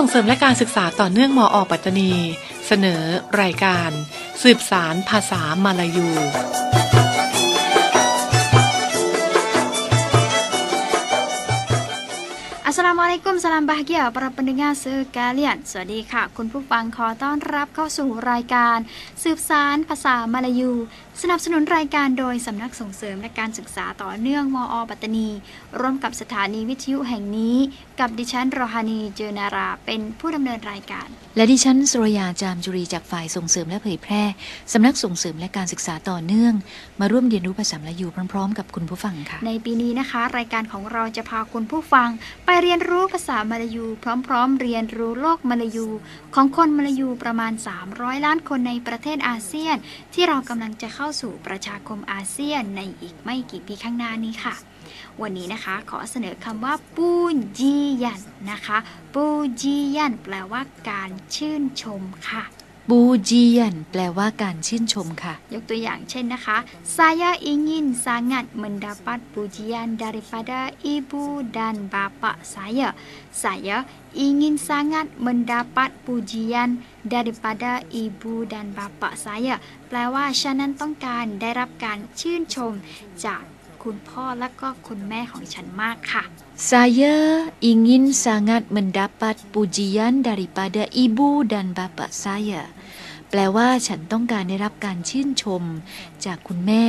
ส่งเสริมและการศึกษาต่อเนื่องมออปัตตานี เสนอรายการ สืบสารภาษามาลายู อัสสลามุอะลัยกุมสลามบาฮเกีย para pendengar sekalian สวัสดีค่ะ คุณผู้ฟังขอต้อนรับเข้าสู่รายการ สืบสารภาษามาลายู สนับสนุนรายการโดยสำนักส่งเสริมและการศึกษาต่อเนื่องมอปัตตานี ร่วมกับสถานีวิทยุแห่งนี้ กับดิฉันรอฮานีเจอนารา เป็นผู้ดำเนินรายการ และดิฉันสุรยาจามจุรีจากฝ่ายส่งเสริมและเผยแพร่สำนักส่งเสริมและการศึกษาต่อเนื่อง มาร่วมเรียนรู้ภาษามลายูพร้อม ๆ กับคุณผู้ฟังค่ะ ในปีนี้นะคะ รายการของเราจะพาคุณผู้ฟังไปเรียนรู้ภาษามาลายู พร้อมๆ เรียนรู้โลกมาลายู ของคนมาลายูประมาณ 300 ล้านคนในประเทศอาเซียน ที่เรากำลังจะเข้าสู่ประชาคมอาเซียนในอีกไม่กี่ปีข้างหน้านี้ค่ะ วันนี้นะคะขอเสนอคำว่าปูจียันนะคะ ปูจียันแปลว่าการชื่นชมค่ะ บูจียันแปลว่าการชื่นชมค่ะ ยกตัวอย่างเช่นนะคะ saya ingin sangat mendapat pujian daripada ibu dan bapak saya saya ingin sangat mendapat pujian daripada ibu dan bapak saya แปลว่าฉันนั้นต้องการได้รับการชื่นชมจากคุณพ่อและก็คุณแม่ของฉันมากค่ะ Saya ingin sangat mendapat pujian daripada ibu dan bapak saya แปลว่าฉันต้องการได้รับการชื่นชม จากคุณแม่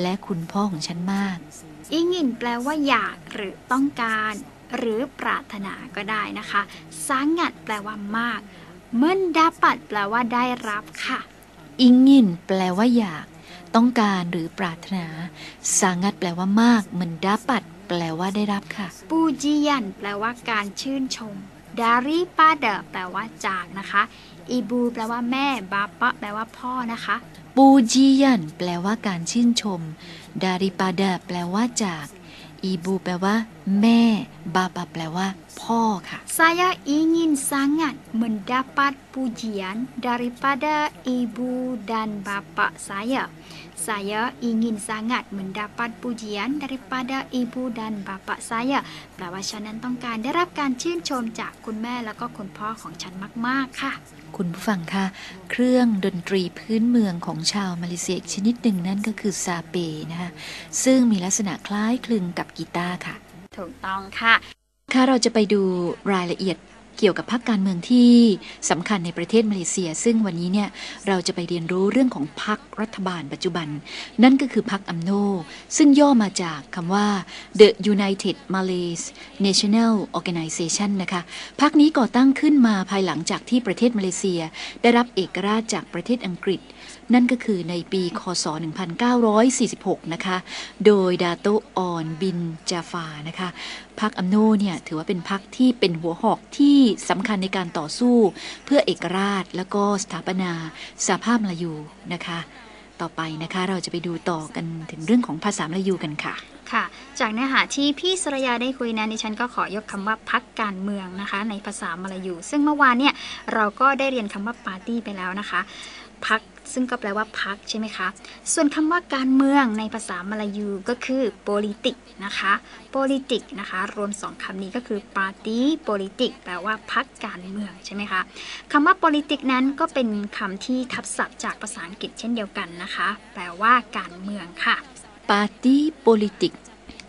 และคุณพ่อของฉันมาก อิงินแปลว่าอยากหรือต้องการ หรือปรารถนาก็ได้นะคะสังงัดแปลว่ามากเมินดาปัดแปลว่าได้รับค่ะ อิงยินแปลว่าอยาก ต้องการหรือปรารถนาสางัดแปลว่ามากเหมือนดาปัดแปลว่าได้รับค่ะ ปูจียันแปลว่าการชื่นชมดาริปาเดแปลว่าจากนะคะ อีบูแปลว่าแม่บาปะแปลว่าพ่อนะคะปูจียันแปลว่าการชื่นชม ดาริปาดาแปลว่าจาก อีบู แปลว่า แม่ บาปะแปลว่า พ่อค่ะ Saya ingin sangat mendapat pujian daripada ibu dan bapak saya. Saya ingin sangat mendapat pujian daripada ibu dan bapak saya แปลว่าฉันนั้นต้องการได้รับการชื่นชมจากคุณแม่แล้วก็คุณพ่อของฉันมาก ๆ ค่ะ คุณผู้ฟังคะ เครื่องดนตรีพื้นเมืองของชาวมาเลเซียอีกชนิดหนึ่งนั่นก็คือซาเปนะคะซึ่งมีลักษณะคล้ายคลึงกับกีตาร์ค่ะ ถูกต้องค่ะ ค่ะเราจะไปดูรายละเอียดเกี่ยวกับพรรคการเมืองที่สำคัญในประเทศมาเลเซีย ซึ่งวันนี้เนี่ยเราจะไปเรียนรู้เรื่องของพรรครัฐบาลปัจจุบัน นั่นก็คือพรรคอัมโน ซึ่งย่อมาจากคำว่า The United Malays National Organization นะคะพรรคนี้ก่อตั้งขึ้นมาภายหลังจากที่ประเทศมาเลเซีย ได้รับเอกราชจากประเทศอังกฤษ นั่นก็คือในปี คศ 1946 นะคะ โดยดาโตออนบินจาฟานะคะพรรคอัมโนเนี่ยถือว่าเป็นพรรคที่เป็นหัวหอกที่สำคัญในการต่อสู้เพื่อเอกราชแล้วก็สถาปนาสหภาพมลายูนะคะ ต่อไปนะคะเราจะไปดูต่อกันถึงเรื่องของภาษามลายูกันค่ะค่ะ จากเนื้อหาที่พี่สรยาได้คุยนั้นดิฉันก็ขอยกคำว่าพักการเมืองนะคะ ในภาษามลายู ซึ่งเมื่อวานเนี่ยเราก็ได้เรียนคำว่าปาร์ตี้ไปแล้วนะคะพักซึ่งก็แปลว่าพักใช่ไหมคะ ส่วนคำว่าการเมืองในภาษามลายูก็คือ politic นะคะ politic นะคะ รวมสองคำนี้ก็คือ party politic แปลว่าพักการเมืองใช่ไหมคะคำว่า politic นั้นก็เป็นคำที่ทับศัพท์จากภาษาอังกฤษเช่นเดียวกันนะคะ แปลว่าการเมืองค่ะ Party Politik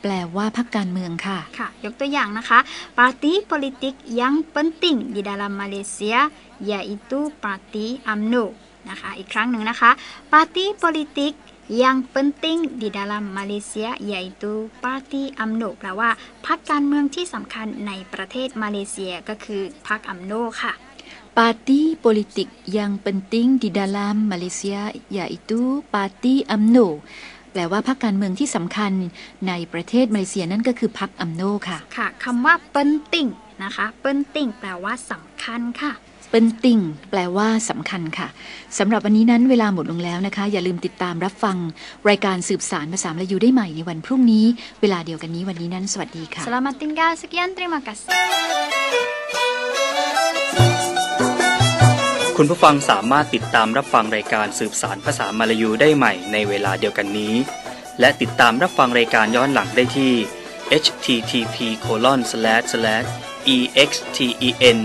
แปลว่าพรรคการเมืองค่ะ ค่ะ ยกตัวอย่างนะคะ Parti politik yang penting di dalam Malaysia yaitu Parti UMNO นะคะ อีกครั้งหนึ่งนะคะ Parti politik yang penting di dalam Malaysia yaitu Parti UMNO แปลว่าพรรคการเมืองที่สำคัญในประเทศมาเลเซียก็คือพรรคอัมโนค่ะ Parti politik yang penting di dalam Malaysia yaitu Parti UMNO แปลว่าพรรคการเมืองที่สำคัญในประเทศมาเลเซียนั่นก็คือพรรคอัมโนค่ะ ค่ะคำว่า penting นะคะ penting แปลว่าสำคัญค่ะเป็นติ่งแปลว่าสำคัญค่ะสำหรับวันนี้นั้นเวลาหมดลงแล้วนะคะ อย่าลืมติดตามรับฟัง รายการสืบสารภาษามลายูได้ใหม่ในวันพรุ่งนี้ เวลาเดียวกันนี้วันนี้นั้น สวัสดีค่ะ Selamat tinggal sekian terima kasih คุณผู้ฟังสามารถติดตามรับฟังรายการสืบสารภาษามาลายูได้ใหม่ในเวลาเดียวกันนี้ และติดตามรับฟังรายการย้อนหลังได้ที่ http exten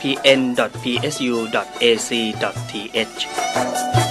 pn psu ac th